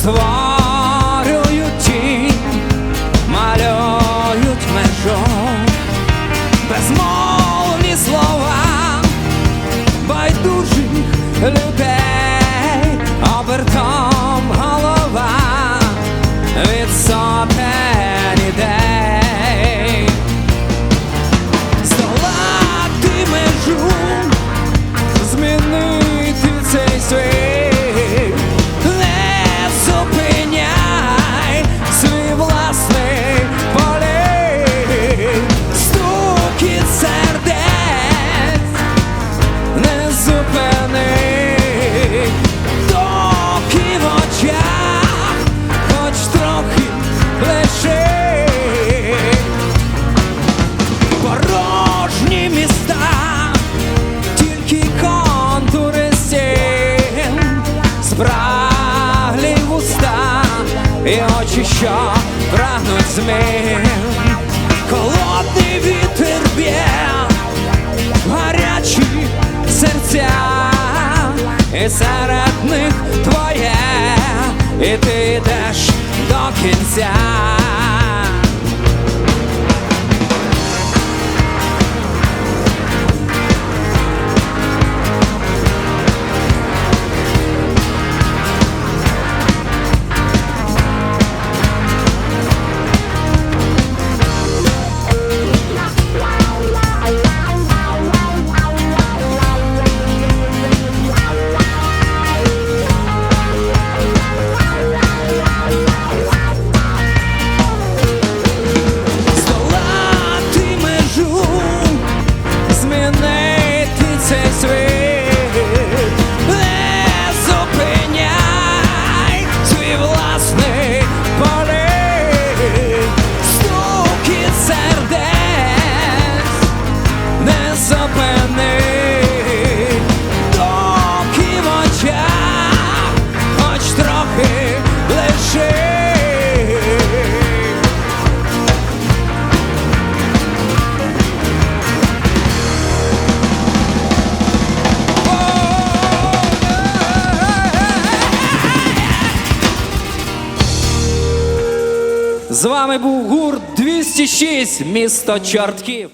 Слава! і очі, що прагнуть змін, холодний вітер б'є, гарячі серця, і серед них твоє, і ти йдеш до кінця. takes three З вами був гурт 206 місто Чортків.